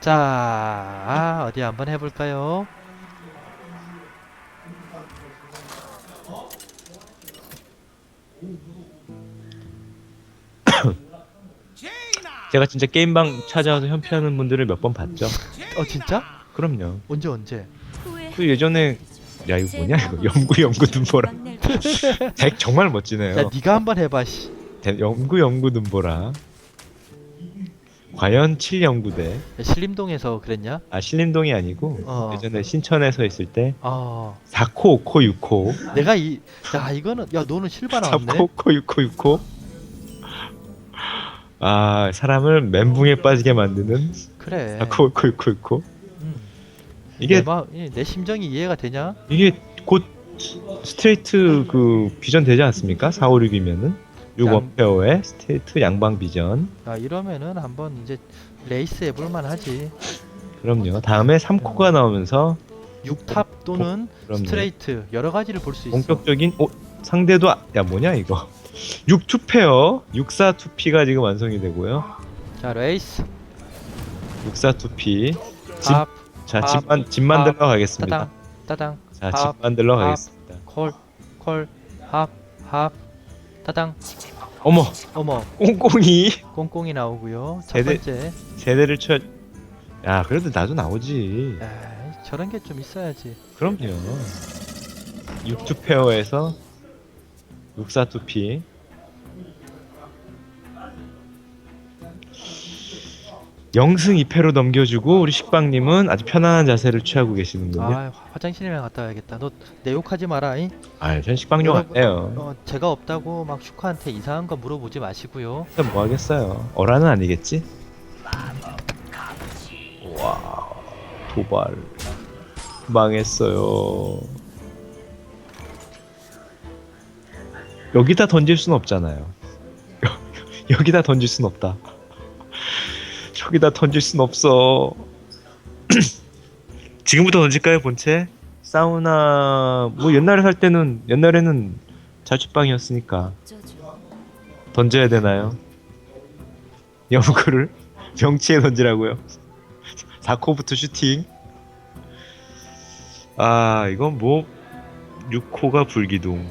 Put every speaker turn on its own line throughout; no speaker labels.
자, 아, 어디 한번 해볼까요?
제가 진짜 게임방 찾아와서 현피하는 분들을 몇 번 봤죠.
어, 진짜?
그럼요.
언제 언제?
그 예전에 야 이거 뭐냐 이거 연구 연구 눈보라. 덱 정말 멋지네요.
야, 네가 한번 해봐. 씨.
대- 연구 연구 눈보라. 과연 7연구대
야, 신림동에서 그랬냐?
아 신림동이 아니고
어.
예전에 신천에서 있을 때
아,
4코 5코 6코
내가 이, 야, 이거는, 야, 너는 실바 나왔네.
3코 5코 6코 6코 아 사람을 멘붕에 빠지게 만드는
그래.
4코 5코 6코 6코
음.
이게
내, 마, 이- 내 심정이 이해가 되냐?
이게 곧 스트레이트 그 비전 되지 않습니까? 4, 5, 6이면은 6
양-
원페어에 스트레이트 양방 비전.
야, 이러면은 한번 이제 레이스 해볼만 하지.
그럼요. 다음에 3코가 나오면서
6탑 또는
그럼요.
스트레이트 여러 가지를 볼 수 있어.
본격적인 어 상대도 아- 야 뭐냐 이거. 6 투페어 64 투피가 지금 완성이 되고요.
자, 레이스.
64 투피. 집,
탑,
자
팝,
집만 집 만들러 가겠습니다.
따당, 따당,
자
팝,
집 만들러
팝.
가겠습니다.
콜, 콜, 합, 합, 따당.
어머
어머,
꽁꽁이
꽁꽁이 나오고요. 첫
세대-
번째.
세대를 쳐 야 그래도 나도 나오지
에이, 저런 게 좀 있어야지.
그럼요. 6투 페어에서 64 투피. 영승 2패로 넘겨주고 우리 식빵님은 아주 편안한 자세를 취하고 계시는군요.
아, 화장실에 갔다 와야겠다. 너 내 욕하지 마라. 잉?
아, 전 식빵용
여러분,
아니에요.
어, 제가 없다고 막 슈카한테 이상한 거 물어보지 마시고요.
그럼 뭐 하겠어요. 어라는 아니겠지? 와, 도발 망했어요. 여기다 던질 순 없잖아요. 여기다 던질 순 없다. 저기다 던질 순 없어. 지금부터 던질까요, 본체? 사우나 뭐 옛날에 살 때는 옛날에는 자취방이었으니까 던져야 되나요? 연구를 명치에 던지라고요. 4코부터 슈팅. 아 이건 뭐 6코가 불기둥.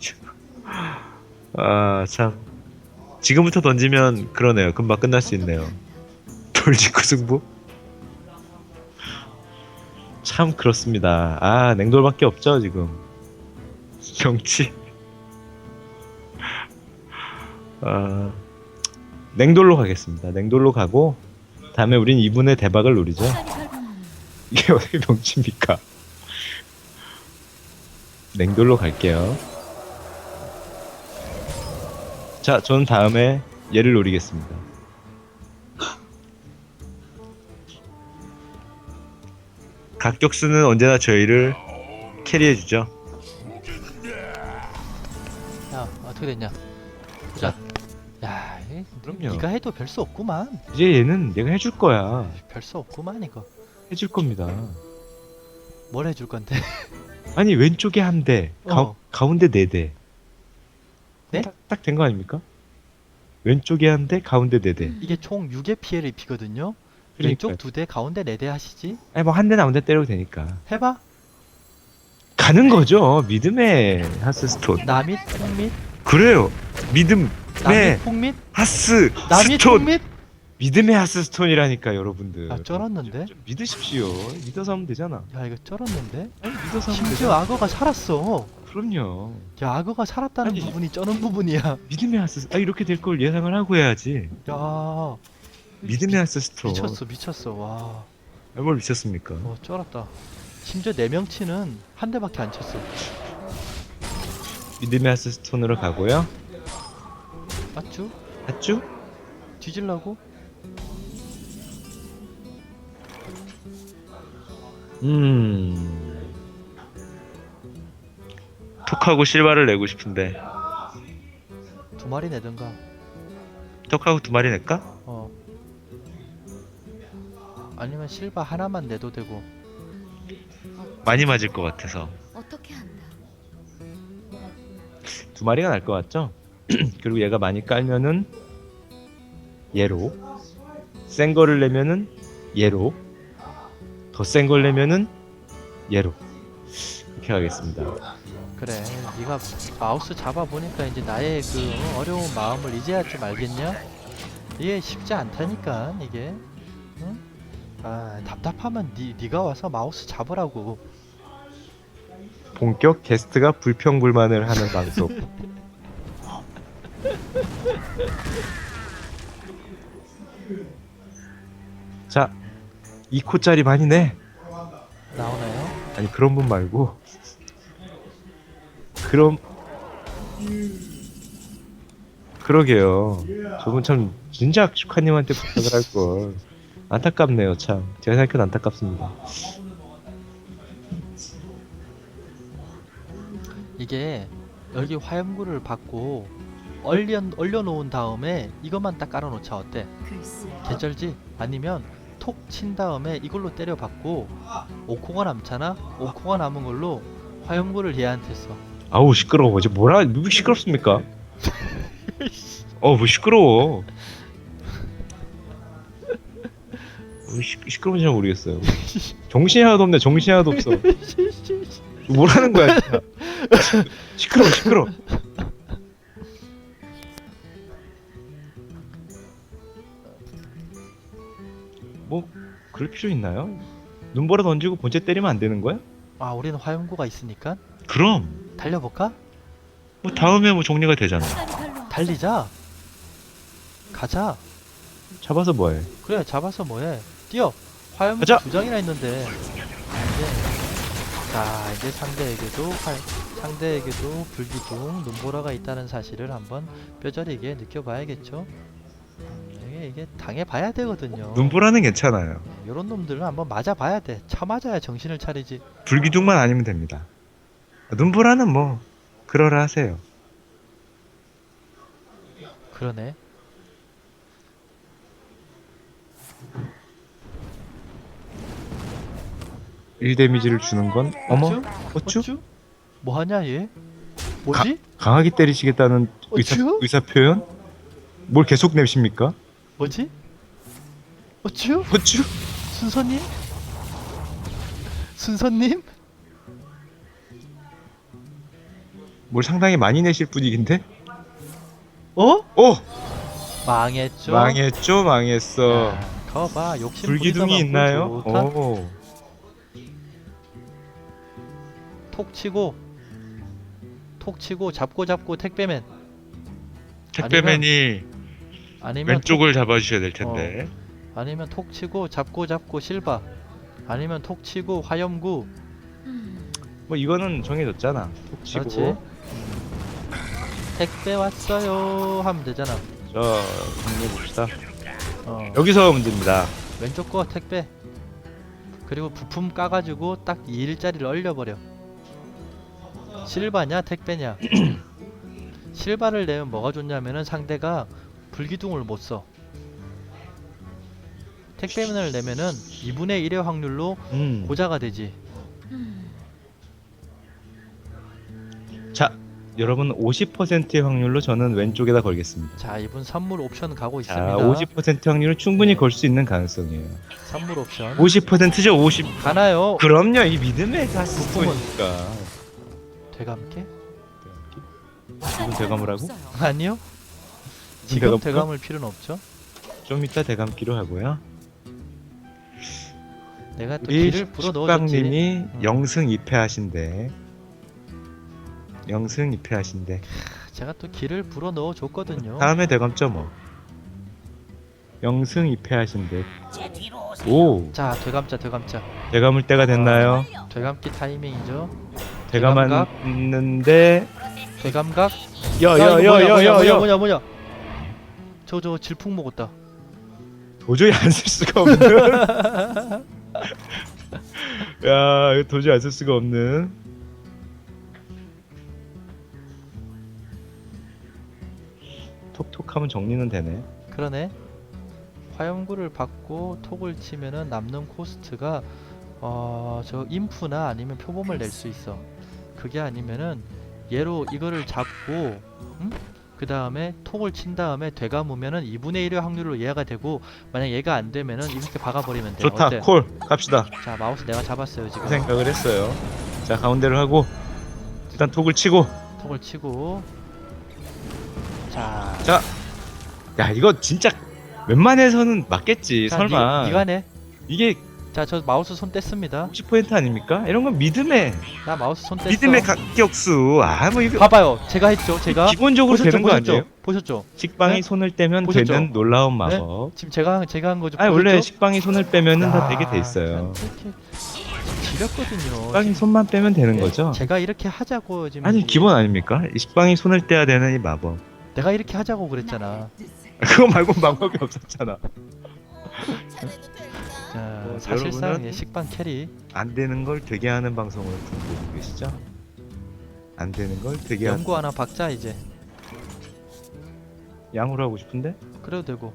아 참. 지금부터 던지면 그러네요. 금방 끝날 수 있네요. 돌직구 승부? 참 그렇습니다. 아 냉돌밖에 없죠 지금. 명치. 아 냉돌로 가겠습니다. 냉돌로 가고 다음에 우린 이분의 대박을 노리죠. 이게 어떻게 명치입니까? 냉돌로 갈게요. 자, 저는 다음에 얘를 노리겠습니다. 각격수는 언제나 저희를 캐리해주죠.
야, 어떻게 됐냐? 보자. 야, 이-
그럼요.
네가 해도 별 수 없구만.
이제 얘는 내가 해줄 거야.
별 수 없구만 이거.
해줄 겁니다.
뭘 해줄 건데?
아니 왼쪽에 한 대, 가,
어.
가운데 네 대.
네?
딱 된 거 아닙니까? 왼쪽에 한 대, 가운데 네 대.
이게 총 6의 피해를 입히거든요.
그러니까요.
왼쪽 두 대, 가운데 네 대 하시지.
아니 뭐 한 대나 아무 대 때려도 되니까.
해봐.
가는 거죠. 믿음의 하스스톤.
남이 톡밑,
그래요.
남이
네.
톡밑,
하스
남이
스톤.
톡밑.
믿음의 하스스톤이라니까 여러분들.
아, 쩔었는데?
좀, 좀 믿으십시오. 믿어서 하면 되잖아.
야, 이거 쩔었는데?
아니 믿어서 하면
심지어
되잖아.
악어가 살았어.
그럼요.
야, 악어가 살았다는
아니.
부분이 쩌는 부분이야.
믿음의 하스. 아 이렇게 될 걸 예상을 하고 해야지.
야,
믿음의 하스스톤.
미쳤어, 미쳤어. 와,
아, 뭘 미쳤습니까?
어, 쩔었다. 심지어 네 명 치는 한 대밖에 안 쳤어.
믿음의 하스스톤으로 가고요.
맞죠?
맞죠?
뒤질라고?
음. 톡하고 실바를 내고 싶은데
두 마리 내든가.
톡하고 두 마리 낼까?
어. 아니면 실바 하나만 내도 되고.
많이 맞을 것 같아서
어떻게 한다.
두 마리가 날 것 같죠? 그리고 얘가 많이 깔면은 얘로 센 거를 내면은 얘로 더 센 걸 내면은 얘로 이렇게 하겠습니다.
그래 네가 마우스 잡아보니까 이제 나의 그 어려운 마음을 이제야 좀 알겠냐? 이게 쉽지 않다니까 이게 응? 아 답답하면 니, 네가 와서 마우스 잡으라고
본격 게스트가 불평불만을 하는 방송. 자, 2코짜리 많이 내.
나오나요?
아니 그런 분 말고 그럼 그러게요 저분 참 진작 슈카님한테 부탁을 할 걸 안타깝네요 참 제가 생각해도 안타깝습니다
이게 여기 화염구를 받고 얼려, 얼려놓은 다음에 이것만 딱 깔아놓자 어때?
글쎄
개쩔지? 아니면 톡 친 다음에 이걸로 때려받고 오코가 남잖아? 오코가 남은 걸로 화염구를 얘한테 써
아우 시끄러워. 이제 뭐라 왜 시끄럽습니까? 어뭐 시끄러워? 왜 시, 시끄러운지 잘 모르겠어요. 정신이 하나도 없네. 정신이 하나도 없어. 뭐라는 거야 진짜? 시끄러워 시끄러워. 뭐 그럴 필요 있나요? 눈보라 던지고 본체 때리면 안 되는 거야?
아 우리는 화염구가 있으니까?
그럼
달려볼까?
뭐 다음에 뭐 정리가 되잖아.
달리자. 가자.
잡아서 뭐해?
그래 잡아서 뭐해? 뛰어.
가자.
두 장이나 있는데. 이제 자 이제 상대에게도 화, 상대에게도 불기둥 눈보라가 있다는 사실을 한번 뼈저리게 느껴봐야겠죠? 음, 이게 이게 당해봐야 되거든요.
눈보라는 괜찮아요.
이런 놈들은 한번 맞아봐야 돼. 쳐맞아야 정신을 차리지.
불기둥만 아니면 됩니다 눈보라는 뭐 그러라 하세요
그러네
일 데미지를 주는 건 어머
어쭈?
어쭈?
어쭈? 뭐 하냐 얘? 뭐지?
강하게 때리시겠다는 의사,
어쭈?
의사 표현? 뭘 계속 내십니까?
뭐지? 어쭈?
어쭈?
순서님? 순서님?
뭘 상당히 많이 내실 분위기인데?
어?
오!
망했죠?
망했죠 망했어
야, 거봐 욕심
불기둥이 있나요?
좋다.
오.
톡 치고 톡 치고 잡고 잡고 택배맨
택배맨이
아니면
왼쪽을 잡아주셔야 될 텐데
톡, 아니면 톡 치고 잡고 잡고 실바 아니면 톡 치고 화염구
음,
뭐 이거는 정해졌잖아 톡 치고
그렇지 음. 택배 왔어요. 하면 되잖아.
자 정리해봅시다.
어.
여기서 문제입니다.
왼쪽 거 택배. 그리고 부품 까가지고 딱 2일짜리를 얼려버려. 실바냐 택배냐? 실바를 내면 뭐가 좋냐면은 상대가 불기둥을 못써. 택배면을 내면은 2분의 1의 확률로
음.
고자가 되지
여러분 50%의 확률로 저는 왼쪽에다 걸겠습니다
자 이분 선물 옵션 가고
자
있습니다
50% 확률은 충분히 걸 수 있는 가능성이에요
선물 옵션
50%죠 50
가나요?
그럼요 이 믿음의
부품은.
보니까
되감게?
지금 대감을 하고.
아니요
지금?
되감을 필요는 없죠
좀 이따 대감기로 하고요
내가
또이
길을 불어 넣어줬지
숙박님이
음.
영승 2패 하신대 영승 2패 하신대
제가 또 길을 불어 넣어 줬거든요.
다음에 대감죠 뭐. 영승 2패 하신대
오자 되감자 되감자.
대감을 때가 됐나요?
되감기 타이밍이죠.
대감았는데.
되감각. 야, 이거 뭐냐, 뭐냐
야야야야야야
뭐냐 뭐냐. 저 저 질풍 먹었다.
도저히 안 쓸 수가 없는. 야 이거 도저히 안 쓸 수가 없는 톡톡 하면 정리는 되네.
그러네. 화염구를 받고 톡을 치면은 남는 코스트가 어 저 인프나 아니면 표범을 낼 수 있어. 그게 아니면은 얘로 이거를 잡고 음? 그 다음에 톡을 친 다음에 되감으면은 2분의 1의 확률로 얘가 되고 만약 얘가 안 되면은 이렇게 박아버리면 돼.
좋다.
어때?
콜. 갑시다.
자 마우스 내가 잡았어요 지금.
그 생각을 했어요. 자 가운데를 하고 일단 톡을 치고.
톡을 치고 자.
자, 야 이거 진짜 웬만해서는 맞겠지
자,
설마
니, 가 내.
이게
자 저 마우스 손 뗐습니다.
60% 아닙니까? 이런 건 믿음의
나 마우스 손 뗐어.
믿음의 각격수 아뭐 이거
봐봐요. 제가 했죠. 제가
기본적으로
보셨죠?
되는 거
보셨죠?
아니에요?
보셨죠?
식빵이
네?
손을 떼면
보셨죠?
되는 놀라운 마법
지금 제가 제가 한 거죠.
아니 원래
보셨죠?
식빵이 손을 빼면은 다
아,
되게 돼 있어요
이렇게 지렸거든요.
식빵이 손만 빼면 되는 거죠?
제가 이렇게 하자고 지금
아니
이-
기본 아닙니까? 이 식빵이 손을 떼야 되는 이 마법
내가 이렇게 하자고 그랬잖아.
그거 말고 방법이 없었잖아.
자,
뭐,
사실상
여러분은-
예, 식빵 캐리.
안 되는 걸 되게 하는 방송을 보고 계시죠? 안 되는 걸 되게 하는
연구 하나 박자 이제.
양으로 하고 싶은데?
그래도 되고.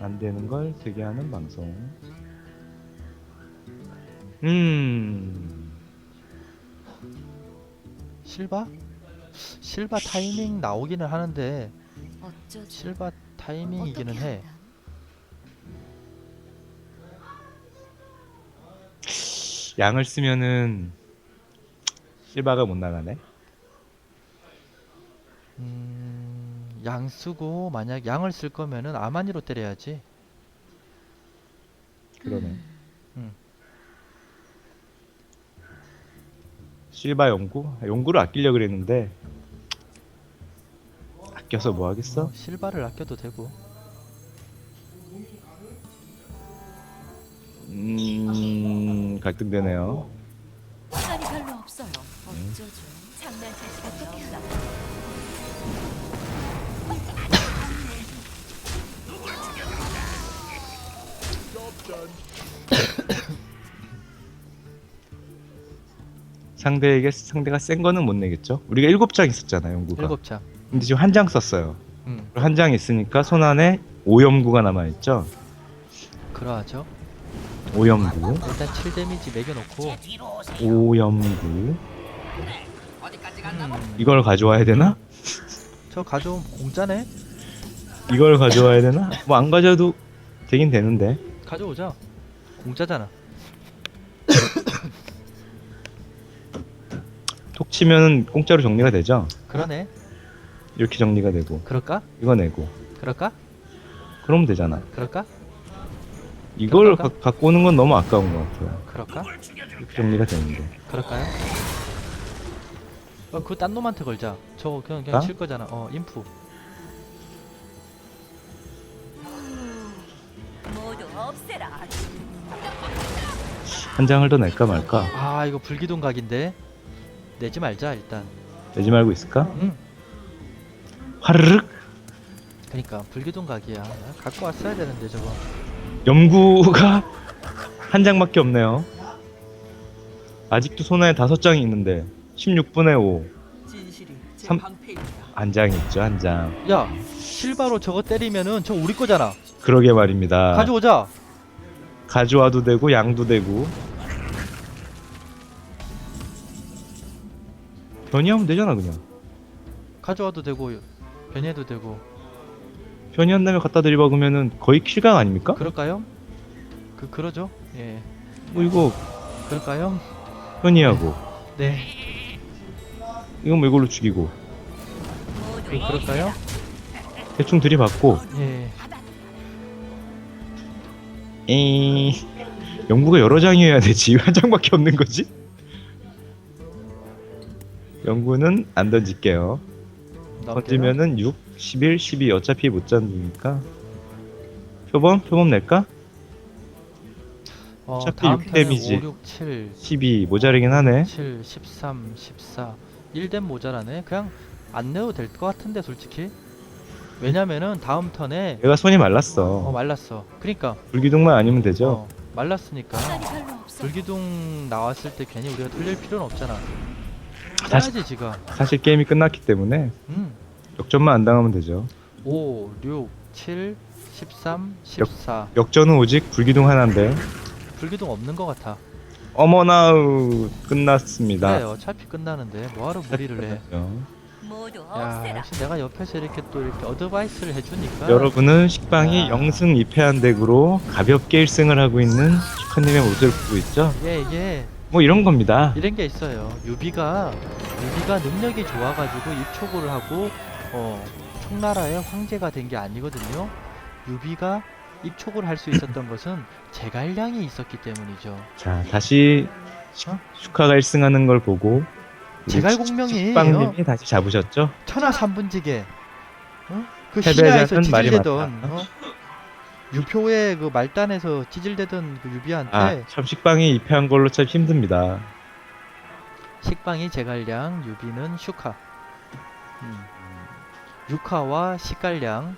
안 되는 걸 되게 하는 방송. 음.
실바 실바 타이밍 나오기는 하는데? 실바 타이밍이기는 해.
양을 쓰면은 실바가 못 나가네
음, 양 쓰고 만약 양을 쓸 거면은 아마니로 때려야지.
그러네
음.
실바 연구? 연구를 아끼려 그랬는데 아껴서 뭐 하겠어?
뭐, 실바를 아껴도 되고.
음 갈등되네요
시간이 별로 없어요. 어쩌죠? 장난칠 시간이 없어.
상대에게 상대가 센 거는 못 내겠죠 우리가 일곱 장 있었잖아 연구가
일곱 장.
근데 지금 한 장 썼어요
음,
한 장 있으니까 손 안에 오염구가 남아 있죠
그러하죠.
오염구
일단 7 데미지 매겨놓고.
오염구
음,
이걸 가져와야 되나?
저 가져온 공짜네.
이걸 가져와야 되나? 뭐 안 가져도 되긴 되는데
가져오자. 공짜잖아.
치면은 공짜로 정리가 되죠?
그러네.
이렇게 정리가 되고
그럴까?
이거 내고
그럴까?
그러면 되잖아
그럴까?
이걸 가,
그럴까?
갖고 오는 건 너무 아까운 것 같아요
그럴까?
이렇게 정리가 되는데
그럴까요? 어, 그거 딴 놈한테 걸자. 저거 그냥 그냥
아?
칠 거잖아. 어, 인프.
모두 없애라.
한 장을 더 낼까 말까
아, 이거 불기둥 각인데. 내지 말자 일단.
내지 말고 있을까?
응.
화르륵
그러니까 불기둥 각이야. 갖고 왔어야 되는데 저거.
염구가 한 장밖에 없네요 아직도 손 안에 다섯 장이 있는데 16분의 5
진실이 제
삼-
방패입니다.
한 장 있죠 한 장
야, 실바로 저거 때리면은 저 우리 거잖아.
그러게 말입니다
가져오자.
가져와도 되고 양도 되고 변이하면 되잖아 그냥
가져와도 되고 변해도 되고.
변이한 다음에 갖다 들이박으면은 거의 킬각 아닙니까?
그럴까요? 그 그러죠. 예.
뭐 이거
그럴까요?
변이하고
네.
이건 뭐 이걸로 죽이고
그 그럴까요?
대충 들이박고
예.
에이 연구가 여러 장이어야 되지 왜 한 장밖에 없는 거지? 연구는 안 던질게요? 던지면은 6, 11, 12 어차피 못 잡으니까 표범? 표범 낼까?
어,
어차피
다음
육
턴에
데미지.
5, 6, 7,
12 모자르긴 하네
7, 13, 14. 1댐 모자라네. 그냥 안 내도 될 것 같은데 솔직히. 왜냐면은 다음 턴에
얘가 손이
어
말랐어
말랐어. 그러니까
불기둥만 아니면 되죠
어, 말랐으니까
시간이 별로 없어.
불기둥 나왔을 때 괜히 우리가 돌릴 필요는 없잖아.
사실,
써야지 지가.
사실 게임이 끝났기 때문에
음.
역전만 안 당하면 되죠
5, 6, 7, 13, 14.
역전은 오직 불기둥 하나인데
불기둥 없는 것 같아.
어머나 끝났습니다
그래 어차피 끝나는데 뭐하러 무리를 해.
어.
모두
야
없애라.
역시 내가 옆에서 이렇게 또 이렇게 어드바이스를 해주니까
여러분은 식빵이
아.
영승 2패한 덱으로 가볍게 1승을 하고 있는 슈카님의 모습을 보고 있죠?
이게 이게
뭐 이런 겁니다.
이런 게 있어요. 유비가 유비가 능력이 좋아가지고 입초고를 하고 어 총나라의 황제가 된 게 아니거든요. 유비가 입초고를 할수 있었던 것은 제갈량이 있었기 때문이죠.
자, 다시 시- 슈카가 1승하는 걸 보고
제갈공명이에요.
식빵님이 다시 잡으셨죠?
천하 삼분지계. 어? 그
패배자는
신야에서
말이 맞다.
어? 유표의 그 말단에서 찌질대던 그 유비한테
아, 참 식빵이 2패한 걸로 참 힘듭니다.
식빵이 제갈량, 유비는 슈카. 음. 유카와 식갈량.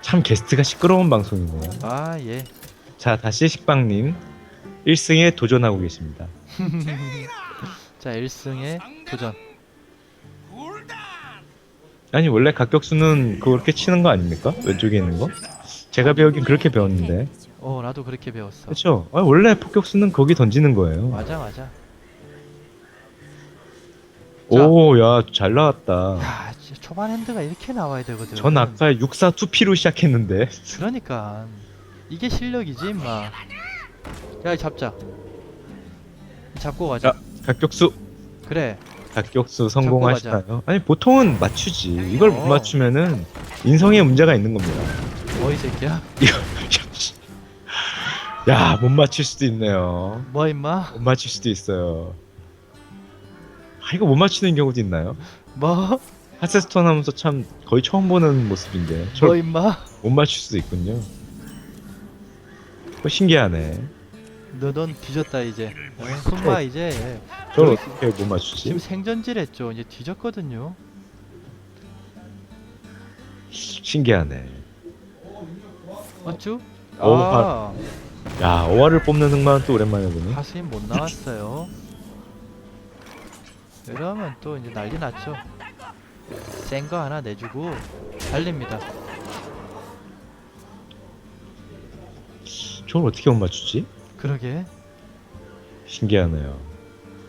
참 게스트가 시끄러운 방송이네요.
아 예.
자, 다시 식빵님 1승에 도전하고 계십니다.
자 1승에 도전.
아니 원래 각격수는 그렇게 치는 거 아닙니까? 왼쪽에 있는 거? 제가 배우긴 그렇게 배웠는데.
어 나도 그렇게 배웠어.
그렇죠? 아, 원래 폭격수는 거기 던지는 거예요.
맞아 맞아.
오, 야, 잘 나왔다.
야 진짜 초반 핸드가 이렇게 나와야 되거든.
전 아까 64 2P로 시작했는데.
그러니까 이게 실력이지 임마. 야 잡자. 잡고 가자.
야. 각격수,
그래. 가자.
성공하시나요? 아니 보통은 맞추지. 이걸
어.
못 맞추면은 인성에 문제가 있는 겁니다.
뭐이 새끼야?
야, 못 맞출 수도 있네요.
뭐 임마?
못 맞출 수도 있어요. 아, 이거 못 맞추는 경우도 있나요?
뭐?
하세스톤 하면서 참 거의 처음 보는 모습인데
뭐
저못
임마?
맞출 수도 있군요. 어, 신기하네.
너 넌 뒤졌다 이제. 어, 손마 이제
저걸 어떻게 못 맞추지?
지금 생전질했죠. 이제 뒤졌거든요.
신기하네.
맞죠?
오,
아,
야, 어화를 뽑는 흑마는 또 오랜만에 보네.
가수인 못 나왔어요. 이러면 또 이제 난리 났죠. 센 거 하나 내주고 달립니다.
저걸 어떻게 못 맞추지?
그러게.
신기하네요.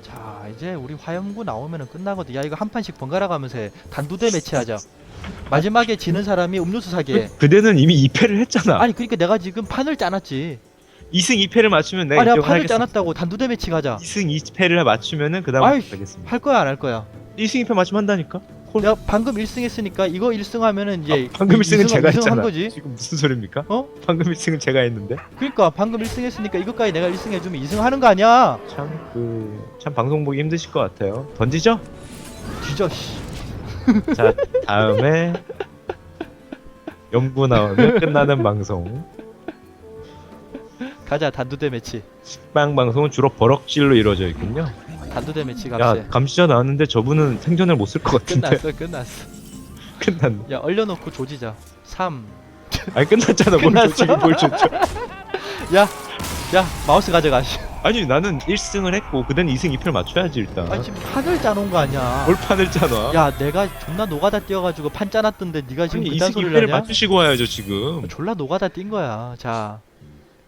자 이제 우리 화염구 나오면은 끝나거든. 야 이거 한 판씩 번갈아 가면서 해. 단두대 매치하자. 마지막에 지는 사람이 음료수 사기해.
그, 그대는 이미 2패를 했잖아.
아니 그러니까 내가 지금 판을 짜놨지.
2승 2패를 맞추면 내가
아 내가 판을
하겠습니다.
짜놨다고 단두대 매치 가자.
2승 2패를 맞추면은 그다음
아이,
가겠습니다.
할 거야 안 할 거야?
2승 2패 맞추면 한다니까. 콜.
내가 방금 1승 했으니까 이거 1승 하면은 이제
아, 방금 1승은 제가
한
했잖아.
거지.
지금 무슨 소리입니까?
어?
방금 1승은 제가 했는데.
그러니까 방금 1승 했으니까 이것까지 내가 1승 해주면 2승 하는 거 아니야?
참 그 참 방송 보기 힘드실 것 같아요. 던지죠?
뒤져 씨.
자 다음에 연구 나오면 끝나는 방송.
가자 단두대 매치.
식빵 방송은 주로 버럭질로 이루어져 있군요.
단두대 매치
야
값에.
감시자 나왔는데 저분은 생존을 못 쓸 것 같은데
끝났어 끝났어.
끝났네.
야 얼려놓고 조지자. 3.
아니 끝났잖아. 뭘
끝났어?
지금 뭘 줬죠?
야. 야 마우스 가져가. 씨.
아니 나는 1승을 했고 그다음 2승 2패를 맞춰야지 일단.
아니 지금 판을 짜놓은 거 아니야.
뭘 판을 짜놔?
야 내가 존나 노가다 뛰어가지고 판 짜놨던데 네가 지금
아니
그딴
2승
소리를
2패를
하냐?
맞추시고 와야죠 지금.
졸라 노가다 뛴 거야. 자,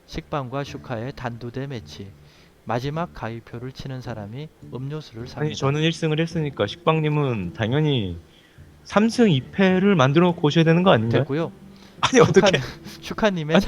식빵과 슈카의 단두대 매치. 마지막 가위표를 치는 사람이 음료수를 삽니다.
아니 저는 1승을 했으니까 식빵님은 당연히 3승 2패를 만들어 놓고 오셔야 되는 거 아닌가요?
됐고요.
아니 어떻게
슈카님의
아니